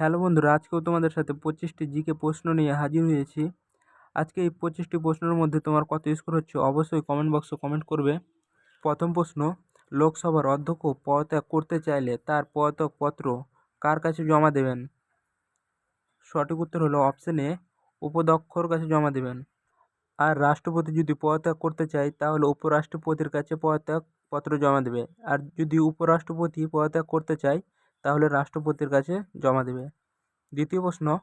Hello বন্ধুরা, আজকেও তোমাদের সাথে পঁচিশটি জিকে প্রশ্ন নিয়ে হাজির হয়েছি। আজকে এই পঁচিশটি প্রশ্নের মধ্যে তোমার কত স্কোর হচ্ছে অবশ্যই কমেন্ট বক্সে কমেন্ট করবে। প্রথম প্রশ্ন, লোকসভার অধ্যক্ষ পদত্যাগ করতে চাইলে তার পদত্যাগপত্র কার কাছে জমা দেবেন? সঠিক উত্তর হলো অপশন এ, উপাধ্যক্ষর কাছে জমা দেবেন। আর রাষ্ট্রপতি যদি পদত্যাগ করতে চায়, তাহলে উপরাষ্ট্রপতির কাছে পদত্যাগপত্র জমা দেবে। আর যদি উপরাষ্ট্রপতি পদত্যাগ করতে চায় তাহলে রাষ্ট্রপতির কাছে জমা দেবে। দ্বিতীয় প্রশ্ন,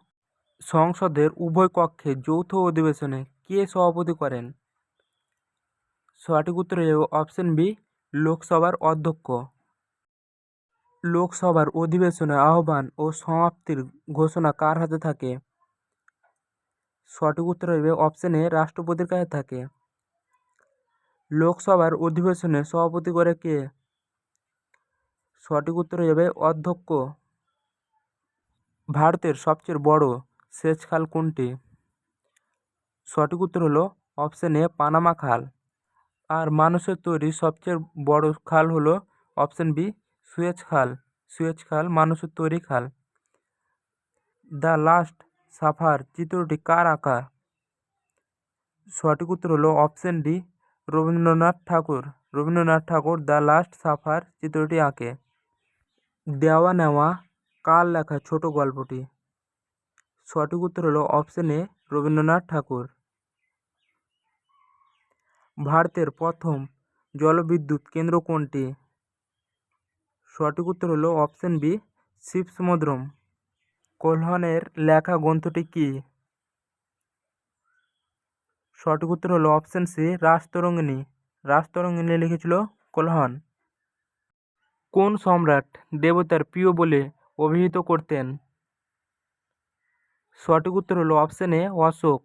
সংসদের উভয় কক্ষে যৌথ অধিবেশনে কে সভাপতি করেন? সঠিক উত্তর অপশন বি, লোকসভার অধ্যক্ষ। লোকসভার অধিবেশনে আহ্বান ও সমাপ্তির ঘোষণা কার হাতে থাকে? সঠিক উত্তর হবে অপশন রাষ্ট্রপতির কাছে থাকে। লোকসভার অধিবেশনে সভাপতি করে কে? সঠিক উত্তর হয়ে যাবে অধ্যক্ষ ভারতের সবচেয়ে বড় সেচ খাল কোনটি? সঠিক উত্তর হলো অপশন এ পানামা খাল। আর মানুষের তৈরি সবচেয়ে বড় খাল হলো অপশন বি সুয়েজ খাল। সুয়েজ খাল মানুষের তৈরি খাল। দ্য লাস্ট সাফার চিত্রটি কার আঁকা? সঠিক উত্তর হলো option D Rabindranath Tagore. Rabindranath Tagore the last supper চিত্রটি আঁকে। দেওয়া নেওয়া কার লেখা ছোট গল্পটি? সঠিক উত্তর হলো অপশন এ রবীন্দ্রনাথ ঠাকুর। ভারতের প্রথম জলবিদ্যুৎ কেন্দ্র কোনটি? সঠিক উত্তর হলো অপশন বি শিবসমুদ্রম। কোলহনের লেখা গ্রন্থটি কী? সঠিক উত্তর হলো অপশন সি রাজতরঙ্গিনী রাজতরঙ্গিনী লিখেছিল কোলহন কোন সম্রাট দেবতার প্রিয় বলে অভিহিত করতেন? সঠিক উত্তর হলো অপশন এ অশোক।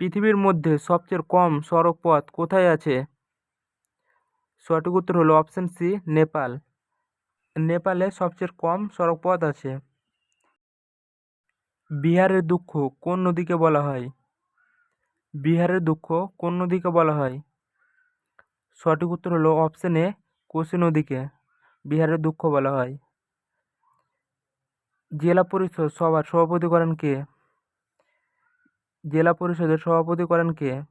পৃথিবীর মধ্যে সবচেয়ে কম সড়ক পথ কোথায় আছে? সঠিক উত্তর হলো অপশন সি নেপাল। নেপালে সবচেয়ে কম সড়ক পথ আছে। বিহারের দুঃখ কোন নদীকে বলা হয়? বিহারের দুঃখ কোন নদীকে বলা হয়? সঠিক উত্তর হলো অপশন এ কোশি নদীকে বিহারের দুঃখ বলা হয়। জেলা পরিষদ সভার সভাপতি করেন কে? জেলা পরিষদের সভাপতি করেন কে?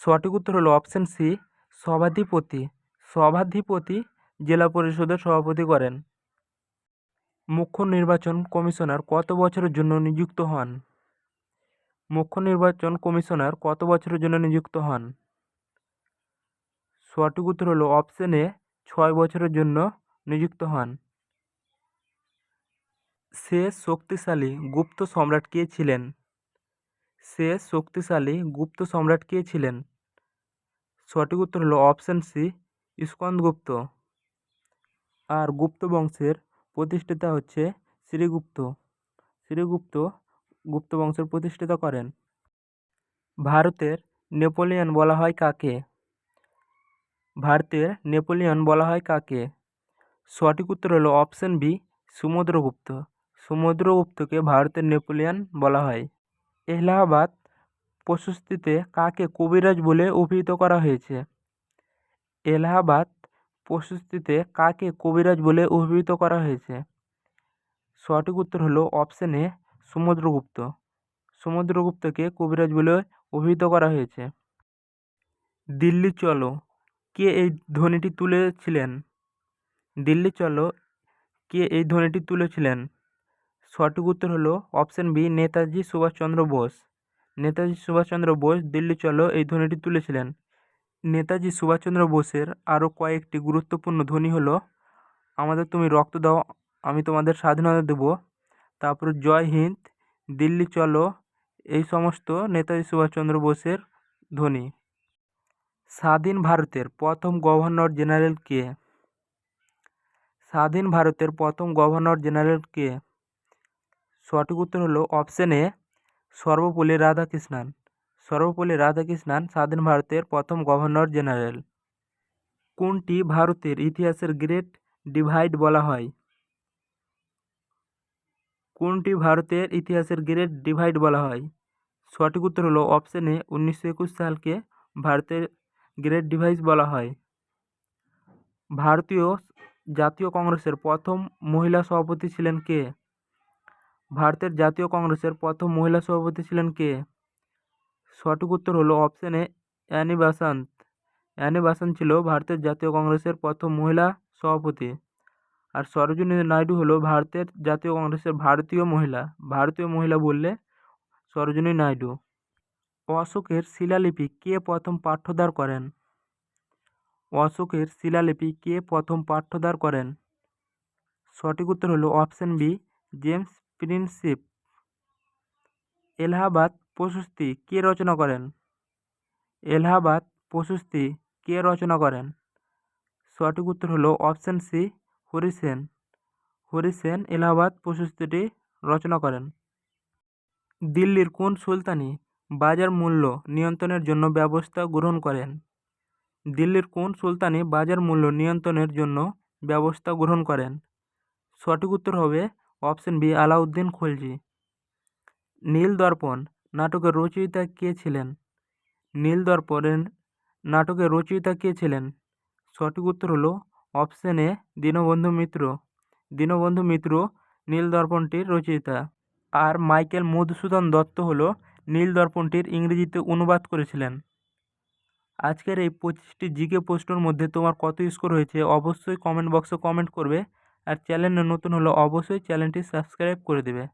সঠিক উত্তর হলো অপশন সি সভাধিপতি। সভাধিপতি জেলা পরিষদের সভাপতি করেন। মুখ্য নির্বাচন কমিশনার কত বছরের জন্য নিযুক্ত হন? মুখ্য নির্বাচন কমিশনার কত বছরের জন্য নিযুক্ত হন? সঠিক উত্তর হলো অপশন ছয় বছরের জন্য নিযুক্ত হন। শেষ শক্তিশালী গুপ্ত সম্রাট কে ছিলেন? শেষ শক্তিশালী গুপ্ত সম্রাট কে ছিলেন? সঠিক উত্তর হলো অপশন সি স্কন্দগুপ্ত আর গুপ্ত বংশের প্রতিষ্ঠাতা হচ্ছে শ্রীগুপ্ত। শ্রীগুপ্ত গুপ্ত বংশের প্রতিষ্ঠাতা করেন। ভারতের নেপোলিয়ন বলা হয় কাকে? ভারতের নেপোলিয়ন বলা হয় কাকে? সঠিক উত্তর হলো অপশন বি, সমুদ্রগুপ্ত। সমুদ্রগুপ্তকে ভারতের নেপোলিয়ন বলা হয়। এলাহাবাদ প্রশস্তিতে কাকে কবিরাজ বলে অভিহিত করা হয়েছে? এলাহাবাদ প্রশস্তিতে কাকে কবিরাজ বলে অভিহিত করা হয়েছে? সঠিক উত্তর হলো অপশন এ, সমুদ্রগুপ্ত। সমুদ্রগুপ্তকে কবিরাজ বলে অভিহিত করা হয়েছে। দিল্লি চলো। কে এই ধ্বনিটি তুলেছিলেন? দিল্লি চলো, কে এই ধ্বনিটি তুলেছিলেন? সঠিক উত্তর হলো অপশন বি, নেতাজি সুভাষচন্দ্র বোস। নেতাজি সুভাষচন্দ্র বোস দিল্লি চলো এই ধ্বনিটি তুলেছিলেন। নেতাজি সুভাষচন্দ্র বোসের আরও কয়েকটি গুরুত্বপূর্ণ ধ্বনি হলো, আমাদের তুমি রক্ত দাও, আমি তোমাদের স্বাধীনতা দেব। তারপর, জয় হিন্দ, দিল্লি চলো। এই সমস্ত নেতাজি সুভাষচন্দ্র বোসের ধ্বনি। স্বাধীন ভারতের প্রথম গভর্নর জেনারেল কে? স্বাধীন ভারতের প্রথম গভর্নর জেনারেল কে? সঠিক উত্তর হলো অপশন এ সর্বপল্লী রাধাকৃষ্ণান। সর্বপল্লী রাধাকৃষ্ণান স্বাধীন ভারতের প্রথম গভর্নর জেনারেল। কোনটি ভারতের ইতিহাসের গ্রেট ডিভাইড বলা হয়? কোনটি ভারতের ইতিহাসের গ্রেট ডিভাইড বলা হয়? সঠিক উত্তর হলো অপশন এ উনিশশো একুশ সালকে ভারতের গ্রেট ডিভাইস বলা হয়। ভারতীয় জাতীয় কংগ্রেসের প্রথম মহিলা সভাপতি ছিলেন কে? ভারতের জাতীয় কংগ্রেসের প্রথম মহিলা সভাপতি ছিলেন কে? সঠিক উত্তর হলো option Annie Besant. Annie Besant ছিল ভারতের জাতীয় কংগ্রেসের প্রথম মহিলা সভাপতি। আর সরোজিনী নাইডু হলো ভারতের জাতীয় কংগ্রেসের ভারতীয় মহিলা। ভারতীয় মহিলা বললে সরোজিনী নাইডু। অশোকের শিলালিপি কে প্রথম পাঠ্যদার করেন? অশোকের শিলালিপি কে প্রথম পাঠ্যদার করেন? সঠিক উত্তর হলো option B, James Prinsep. Allahabad প্রশস্তি কে রচনা করেন? এলাহাবাদ প্রশস্তি কে রচনা করেন? সঠিক উত্তর হলো অপশন সি হরিসেন হরিসেন এলাহাবাদ প্রশস্তিটি রচনা করেন। দিল্লির কোন সুলতানি বাজার মূল্য নিয়ন্ত্রণের জন্য ব্যবস্থা গ্রহণ করেন। দিল্লির কোন সুলতানি বাজার মূল্য নিয়ন্ত্রণের জন্য ব্যবস্থা গ্রহণ করেন? সঠিক উত্তর হবে অপশন বি, আলাউদ্দিন খলজি। নীল দর্পণ, নাটকের রচয়িতা কে ছিলেন? নীল দর্পণের নাটকের রচয়িতা কে ছিলেন? সঠিক উত্তর হলো অপশন এ, দীনবন্ধু মিত্র। দীনবন্ধু মিত্র নীল দর্পণটির রচয়িতা। আর মাইকেল মধুসূদন দত্ত হলো নীল দর্পণটির ইংরেজিতে অনুবাদ করেছিলেন। আজকের এই পঁচিশটি জিকে প্রশ্নর মধ্যে তোমার কত স্কোর হয়েছে অবশ্যই কমেন্ট বক্সে কমেন্ট করবে। আর চ্যানেল নতুন হলে অবশ্যই চ্যানেলটি সাবস্ক্রাইব করে দেবে।